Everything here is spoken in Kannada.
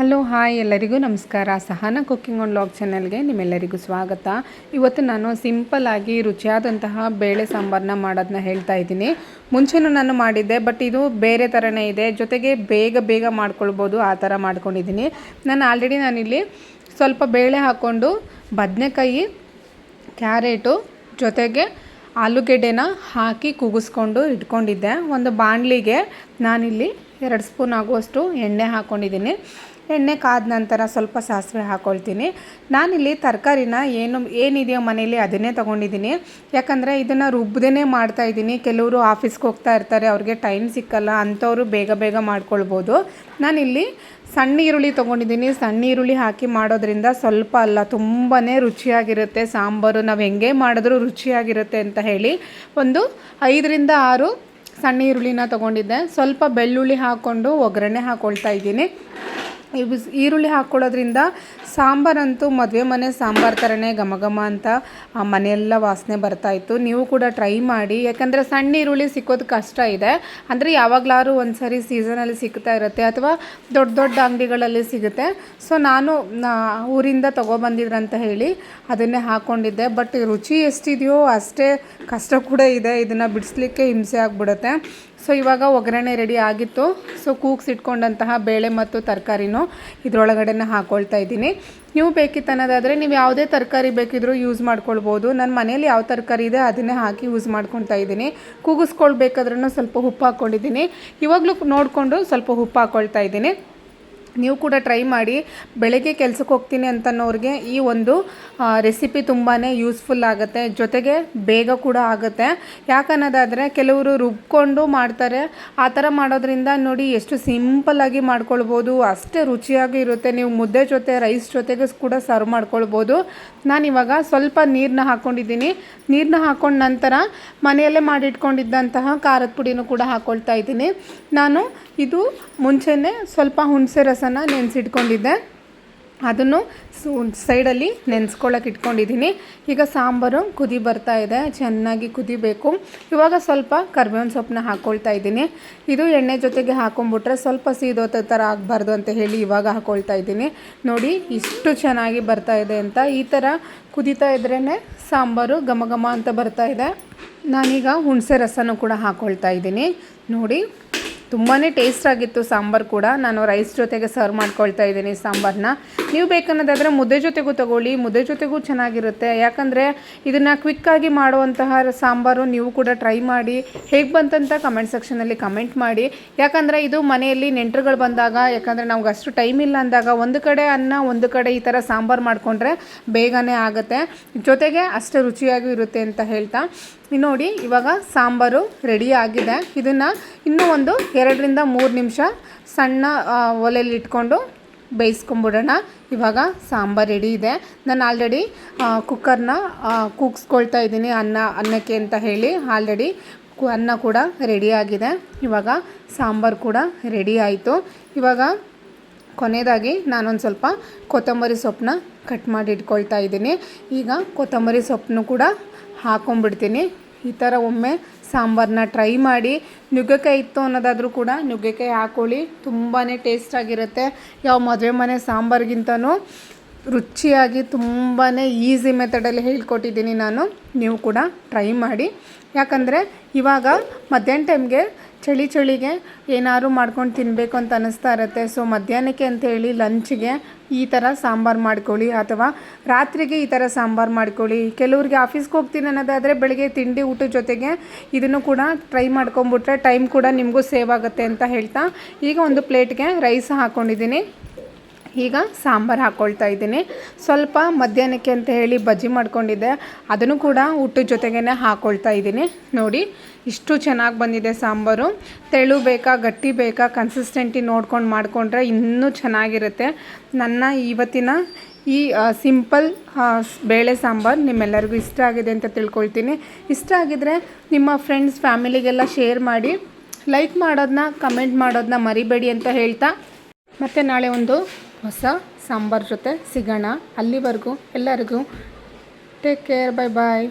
ಹಲೋ, ಹಾಯ್ ಎಲ್ಲರಿಗೂ ನಮಸ್ಕಾರ. ಸಹನ ಕುಕ್ಕಿಂಗ್ ಆನ್ ಲಾಗ್ ಚಾನಲ್ಗೆ ನಿಮ್ಮೆಲ್ಲರಿಗೂ ಸ್ವಾಗತ. ಇವತ್ತು ನಾನು ಸಿಂಪಲ್ ಆಗಿ ರುಚಿಯಾದಂತಹ ಬೇಳೆ ಸಾಂಬಾರನ್ನ ಮಾಡೋದನ್ನ ಹೇಳ್ತಾ ಇದ್ದೀನಿ. ಮುಂಚೆನೂ ನಾನು ಮಾಡಿದ್ದೆ, ಬಟ್ ಇದು ಬೇರೆ ಥರನೇ ಇದೆ. ಜೊತೆಗೆ ಬೇಗ ಬೇಗ ಮಾಡ್ಕೊಳ್ಬೋದು, ಆ ಥರ ಮಾಡ್ಕೊಂಡಿದ್ದೀನಿ. ನಾನು ಆಲ್ರೆಡಿ ನಾನಿಲ್ಲಿ ಸ್ವಲ್ಪ ಬೇಳೆ ಹಾಕ್ಕೊಂಡು ಬದನೆಕಾಯಿ, ಕ್ಯಾರೆಟು, ಜೊತೆಗೆ ಆಲೂಗೆಡ್ಡೆನ ಹಾಕಿ ಕೂಗಿಸ್ಕೊಂಡು ಇಟ್ಕೊಂಡಿದ್ದೆ. ಒಂದು ಬಾಣಲಿಗೆ ನಾನಿಲ್ಲಿ ಎರಡು ಸ್ಪೂನ್ ಆಗುವಷ್ಟು ಎಣ್ಣೆ ಹಾಕ್ಕೊಂಡಿದ್ದೀನಿ ಎಣ್ಣೆ ಕಾದ ನಂತರ ಸ್ವಲ್ಪ ಸಾಸಿವೆ ಹಾಕ್ಕೊಳ್ತೀನಿ ನಾನಿಲ್ಲಿ ತರಕಾರಿನ ಏನು, ಏನಿದೆಯೋ ಮನೇಲಿ ಅದನ್ನೇ ತೊಗೊಂಡಿದ್ದೀನಿ. ಯಾಕಂದರೆ ಇದನ್ನು ರುಬ್ಬದೇ ಮಾಡ್ತಾ ಇದ್ದೀನಿ. ಕೆಲವರು ಆಫೀಸ್ಗೆ ಹೋಗ್ತಾ ಇರ್ತಾರೆ, ಅವ್ರಿಗೆ ಟೈಮ್ ಸಿಕ್ಕಲ್ಲ, ಅಂಥವರು ಬೇಗ ಬೇಗ ಮಾಡ್ಕೊಳ್ಬೋದು. ನಾನಿಲ್ಲಿ ಸಣ್ಣ ಈರುಳ್ಳಿ ತೊಗೊಂಡಿದ್ದೀನಿ. ಸಣ್ಣ ಈರುಳ್ಳಿ ಹಾಕಿ ಮಾಡೋದ್ರಿಂದ ಸ್ವಲ್ಪ ಅಲ್ಲ ತುಂಬಾ ರುಚಿಯಾಗಿರುತ್ತೆ. ಸಾಂಬಾರು ನಾವು ಹೆಂಗೆ ಮಾಡಿದ್ರೂ ರುಚಿಯಾಗಿರುತ್ತೆ ಅಂತ ಹೇಳಿ ಒಂದು ಐದರಿಂದ ಆರು ಸಣ್ಣ ಈರುಳ್ಳಿನ ತೊಗೊಂಡಿದ್ದೆ. ಸ್ವಲ್ಪ ಬೆಳ್ಳುಳ್ಳಿ ಹಾಕ್ಕೊಂಡು ಒಗ್ಗರಣೆ ಹಾಕ್ಕೊಳ್ತಾ ಇದ್ದೀನಿ. ಈರುಳ್ಳಿ ಹಾಕ್ಕೊಳ್ಳೋದ್ರಿಂದ ಸಾಂಬಾರಂತೂ ಮದುವೆ ಮನೆ ಸಾಂಬಾರು ಥರನೇ ಘಮ ಘಮ ಅಂತ ಆ ಮನೆಯೆಲ್ಲ ವಾಸನೆ ಬರ್ತಾಯಿತ್ತು ನೀವು ಕೂಡ ಟ್ರೈ ಮಾಡಿ. ಯಾಕಂದರೆ ಸಣ್ಣ ಈರುಳ್ಳಿ ಸಿಕ್ಕೋದು ಕಷ್ಟ ಇದೆ. ಅಂದರೆ ಯಾವಾಗಲಾರು ಒಂದು ಸರಿ ಸೀಸನಲ್ಲಿ ಸಿಗ್ತಾ ಇರುತ್ತೆ ಅಥವಾ ದೊಡ್ಡ ದೊಡ್ಡ ಅಂಗಡಿಗಳಲ್ಲಿ ಸಿಗುತ್ತೆ. ಸೊ ನಾನು ಊರಿಂದ ತೊಗೊಬಂದಿದ್ರಂತ ಹೇಳಿ ಅದನ್ನೇ ಹಾಕ್ಕೊಂಡಿದ್ದೆ ಬಟ್ ರುಚಿ ಎಷ್ಟಿದೆಯೋ ಅಷ್ಟೇ ಕಷ್ಟ ಕೂಡ ಇದೆ. ಇದನ್ನು ಬಿಡಿಸ್ಲಿಕ್ಕೆ ಹಿಂಸೆ ಆಗಿಬಿಡುತ್ತೆ. ಸೊ ಇವಾಗ ಒಗ್ಗರಣೆ ರೆಡಿ ಆಗಿತ್ತು. ಸೊ ಕೂಗ್ಸಿಟ್ಕೊಂಡಂತಹ ಬೇಳೆ ಮತ್ತು ತರಕಾರಿನೂ ಇದರೊಳಗಡೆನ ಹಾಕ್ಕೊಳ್ತಾ ಇದ್ದೀನಿ. ನೀವು ಬೇಕಿತ್ತು ಅನ್ನೋದಾದರೆ ನೀವು ಯಾವುದೇ ತರಕಾರಿ ಬೇಕಿದ್ರೂ ಯೂಸ್ ಮಾಡ್ಕೊಳ್ಬೋದು. ನನ್ನ ಮನೇಲಿ ಯಾವ ತರಕಾರಿ ಇದೆ ಅದನ್ನೇ ಹಾಕಿ ಯೂಸ್ ಮಾಡ್ಕೊತಾ ಇದ್ದೀನಿ. ಕೂಗಿಸ್ಕೊಳ್ಬೇಕಾದ್ರೂ ಸ್ವಲ್ಪ ಉಪ್ಪು ಹಾಕ್ಕೊಂಡಿದ್ದೀನಿ ಇವಾಗಲೂ ನೋಡಿಕೊಂಡು ಸ್ವಲ್ಪ ಉಪ್ಪು ಹಾಕ್ಕೊಳ್ತಾ ಇದ್ದೀನಿ. ನೀವು ಕೂಡ ಟ್ರೈ ಮಾಡಿ ಬೆಳಗ್ಗೆ ಕೆಲಸಕ್ಕೆ ಹೋಗ್ತೀನಿ ಅಂತನೋರಿಗೆ ಈ ಒಂದು ರೆಸಿಪಿ ತುಂಬಾ ಯೂಸ್ಫುಲ್ ಆಗುತ್ತೆ. ಜೊತೆಗೆ ಬೇಗ ಕೂಡ ಆಗುತ್ತೆ. ಯಾಕನ್ನೋದಾದರೆ ಕೆಲವರು ರುಬ್ಕೊಂಡು ಮಾಡ್ತಾರೆ. ಆ ಥರ ಮಾಡೋದ್ರಿಂದ ನೋಡಿ ಎಷ್ಟು ಸಿಂಪಲ್ಲಾಗಿ ಮಾಡ್ಕೊಳ್ಬೋದು. ಅಷ್ಟೇ ರುಚಿಯಾಗಿ ಇರುತ್ತೆ. ನೀವು ಮುದ್ದೆ ಜೊತೆ ರೈಸ್ ಜೊತೆಗೆ ಕೂಡ ಸರ್ವ್ ಮಾಡ್ಕೊಳ್ಬೋದು. ನಾನಿವಾಗ ಸ್ವಲ್ಪ ನೀರನ್ನ ಹಾಕ್ಕೊಂಡಿದ್ದೀನಿ ನೀರನ್ನ ಹಾಕ್ಕೊಂಡು ನಂತರ ಮನೆಯಲ್ಲೇ ಮಾಡಿಟ್ಕೊಂಡಿದ್ದಂತಹ ಖಾರದ ಪುಡಿನೂ ಕೂಡ ಹಾಕ್ಕೊಳ್ತಾ ಇದ್ದೀನಿ. ನಾನು ಇದು ಮುಂಚೆನೇ ಸ್ವಲ್ಪ ಹುಣಸೆ ರಸನ ನೆನೆಸಿಟ್ಕೊಂಡಿದ್ದೆ. ಅದನ್ನು ಸೈಡಲ್ಲಿ ನೆನೆಸ್ಕೊಳ್ಳೋಕೆ ಇಟ್ಕೊಂಡಿದ್ದೀನಿ. ಈಗ ಸಾಂಬಾರು ಕುದಿ ಬರ್ತಾ ಇದೆ. ಚೆನ್ನಾಗಿ ಕುದಿಬೇಕು. ಇವಾಗ ಸ್ವಲ್ಪ ಕರ್ಬೇವಿನ ಸೊಪ್ಪನ್ನ ಹಾಕ್ಕೊಳ್ತಾ ಇದ್ದೀನಿ. ಇದು ಎಣ್ಣೆ ಜೊತೆಗೆ ಹಾಕೊಂಡ್ಬಿಟ್ರೆ ಸ್ವಲ್ಪ ಸೀದೋತ ಥರ ಆಗಬಾರ್ದು ಅಂತ ಹೇಳಿ ಇವಾಗ ಹಾಕ್ಕೊಳ್ತಾ ಇದ್ದೀನಿ. ನೋಡಿ, ಇಷ್ಟು ಚೆನ್ನಾಗಿ ಬರ್ತಾ ಇದೆ ಅಂತ. ಈ ಥರ ಕುದೀತಾ ಇದ್ರೇ ಸಾಂಬಾರು ಘಮ ಘಮ ಅಂತ ಬರ್ತಾ ಇದೆ. ನಾನೀಗ ಹುಣಸೆ ರಸನೂ ಕೂಡ ಹಾಕ್ಕೊಳ್ತಾ ಇದ್ದೀನಿ. ನೋಡಿ ತುಂಬಾ ಟೇಸ್ಟ್ ಆಗಿತ್ತು ಸಾಂಬಾರು ಕೂಡ. ನಾನು ರೈಸ್ ಜೊತೆಗೆ ಸರ್ವ್ ಮಾಡ್ಕೊಳ್ತಾ ಇದ್ದೀನಿ ಸಾಂಬಾರನ್ನ ನೀವು ಬೇಕನ್ನೋದಾದರೆ ಮುದ್ದೆ ಜೊತೆಗೂ ತೊಗೊಳ್ಳಿ. ಮುದ್ದೆ ಜೊತೆಗೂ ಚೆನ್ನಾಗಿರುತ್ತೆ. ಯಾಕಂದರೆ ಇದನ್ನು ಕ್ವಿಕ್ಕಾಗಿ ಮಾಡುವಂತಹ ಸಾಂಬಾರು ನೀವು ಕೂಡ ಟ್ರೈ ಮಾಡಿ. ಹೇಗೆ ಬಂತಂತ ಕಮೆಂಟ್ ಸೆಕ್ಷನಲ್ಲಿ ಕಮೆಂಟ್ ಮಾಡಿ. ಯಾಕಂದರೆ ಇದು ಮನೆಯಲ್ಲಿ ನೆಂಟರುಗಳು ಬಂದಾಗ, ಯಾಕಂದರೆ ನಮ್ಗೆ ಅಷ್ಟು ಟೈಮ್ ಇಲ್ಲ ಅಂದಾಗ ಒಂದು ಕಡೆ ಅನ್ನ, ಒಂದು ಕಡೆ ಈ ಥರ ಸಾಂಬಾರು ಮಾಡಿಕೊಂಡ್ರೆ ಬೇಗನೆ ಆಗುತ್ತೆ. ಜೊತೆಗೆ ಅಷ್ಟೇ ರುಚಿಯಾಗೂ ಇರುತ್ತೆ ಅಂತ ಹೇಳ್ತಾ. ನೋಡಿ, ಇವಾಗ ಸಾಂಬಾರು ರೆಡಿ ಆಗಿದೆ. ಇದನ್ನು ಇನ್ನೂ ಒಂದು ಎರಡರಿಂದ ಮೂರು ನಿಮಿಷ ಸಣ್ಣ ಒಲೆಯಲ್ಲಿ ಇಟ್ಕೊಂಡು ಬೇಯಿಸ್ಕೊಂಬಿಡೋಣ. ಇವಾಗ ಸಾಂಬಾರು ರೆಡಿ ಇದೆ. ನಾನು ಆಲ್ರೆಡಿ ಕುಕ್ಕರ್ನ ಕೂಗಿಸ್ಕೊಳ್ತಾ ಇದ್ದೀನಿ ಅನ್ನ, ಅನ್ನಕ್ಕೆ ಅಂತ ಹೇಳಿ. ಆಲ್ರೆಡಿ ಅನ್ನ ಕೂಡ ರೆಡಿಯಾಗಿದೆ ಇವಾಗ ಸಾಂಬಾರು ಕೂಡ ರೆಡಿ ಆಯಿತು. ಇವಾಗ ಕೊನೆಯದಾಗಿ ನಾನೊಂದು ಸ್ವಲ್ಪ ಕೊತ್ತಂಬರಿ ಸೊಪ್ಪನ್ನ ಕಟ್ ಮಾಡಿ ಇಟ್ಕೊಳ್ತಾ ಇದ್ದೀನಿ. ಈಗ ಕೊತ್ತಂಬರಿ ಸೊಪ್ಪನ್ನು ಕೂಡ ಹಾಕೊಂಡ್ಬಿಡ್ತೀನಿ. ಈ ಥರ ಒಮ್ಮೆ ಸಾಂಬಾರನ್ನ ಟ್ರೈ ಮಾಡಿ. ನುಗ್ಗೆಕಾಯಿ ಇತ್ತು ಅನ್ನೋದಾದರೂ ಕೂಡ ನುಗ್ಗೆಕಾಯಿ ಹಾಕೊಳ್ಳಿ. ತುಂಬಾ ಟೇಸ್ಟಾಗಿರುತ್ತೆ. ಯಾವ ಮದುವೆ ಮನೆ ಸಾಂಬಾರಿಗಿಂತನೂ. ರುಚಿಯಾಗಿ ತುಂಬಾ ಈಸಿ ಮೆಥಡಲ್ಲಿ ಹೇಳ್ಕೊಟ್ಟಿದ್ದೀನಿ ನಾನು. ನೀವು ಕೂಡ ಟ್ರೈ ಮಾಡಿ. ಯಾಕಂದರೆ ಇವಾಗ ಮಧ್ಯಾಹ್ನ ಟೈಮ್ಗೆ ಚಳಿ ಚಳಿಗೆ ಏನಾದ್ರು ಮಾಡ್ಕೊಂಡು ತಿನ್ನಬೇಕು ಅಂತ ಅನ್ನಿಸ್ತಾ ಇರುತ್ತೆ. ಸೊ ಮಧ್ಯಾಹ್ನಕ್ಕೆ ಅಂಥೇಳಿ ಲಂಚ್ಗೆ ಈ ಥರ ಸಾಂಬಾರು ಮಾಡ್ಕೊಳ್ಳಿ ಅಥವಾ ರಾತ್ರಿಗೆ ಈ ಥರ ಸಾಂಬಾರು ಮಾಡ್ಕೊಳ್ಳಿ. ಕೆಲವ್ರಿಗೆ ಆಫೀಸ್ಗೆ ಹೋಗ್ತೀನಿ ಅನ್ನೋದಾದರೆ ಬೆಳಗ್ಗೆ ತಿಂಡಿ ಊಟದ ಜೊತೆಗೆ ಇದನ್ನು ಕೂಡ ಟ್ರೈ ಮಾಡ್ಕೊಂಬಿಟ್ರೆ ಟೈಮ್ ಕೂಡ ನಿಮಗೂ ಸೇವ್ ಆಗುತ್ತೆ ಅಂತ ಹೇಳ್ತಾ. ಈಗ ಒಂದು ಪ್ಲೇಟ್ಗೆ ರೈಸ್ ಹಾಕ್ಕೊಂಡಿದ್ದೀನಿ ಈಗ ಸಾಂಬಾರು ಹಾಕ್ಕೊಳ್ತಾ ಇದ್ದೀನಿ. ಸ್ವಲ್ಪ ಮಧ್ಯಾಹ್ನಕ್ಕೆ ಅಂತ ಹೇಳಿ ಬಜ್ಜಿ ಮಾಡ್ಕೊಂಡಿದ್ದೆ. ಅದನ್ನು ಕೂಡ ಊಟದ ಜೊತೆಗೇ ಹಾಕ್ಕೊಳ್ತಾ ಇದ್ದೀನಿ. ನೋಡಿ, ಇಷ್ಟು ಚೆನ್ನಾಗಿ ಬಂದಿದೆ ಸಾಂಬಾರು. ತೆಳು ಬೇಕಾ, ಗಟ್ಟಿ ಬೇಕಾ ಕನ್ಸಿಸ್ಟೆಂಟಿ ನೋಡ್ಕೊಂಡು ಮಾಡಿಕೊಂಡ್ರೆ ಇನ್ನೂ ಚೆನ್ನಾಗಿರುತ್ತೆ. ನನ್ನ ಇವತ್ತಿನ ಈ ಸಿಂಪಲ್ ಬೇಳೆ ಸಾಂಬಾರು ನಿಮ್ಮೆಲ್ಲರಿಗೂ ಇಷ್ಟ ಆಗಿದೆ ಅಂತ ತಿಳ್ಕೊಳ್ತೀನಿ. ಇಷ್ಟ ಆಗಿದರೆ ನಿಮ್ಮ ಫ್ರೆಂಡ್ಸ್ ಫ್ಯಾಮಿಲಿಗೆಲ್ಲ ಶೇರ್ ಮಾಡಿ. ಲೈಕ್ ಮಾಡೋದನ್ನ ಕಮೆಂಟ್ ಮಾಡೋದನ್ನ ಮರಿಬೇಡಿ ಅಂತ ಹೇಳ್ತಾ. ಮತ್ತು ನಾಳೆ ಒಂದು ಹೊಸ ಸಾಂಬಾರ್ ಜೊತೆ ಸಿಗೋಣ ಅಲ್ಲಿವರೆಗೂ ಎಲ್ಲರಿಗೂ ಟೇಕ್ ಕೇರ್ ಬೈ ಬಾಯ್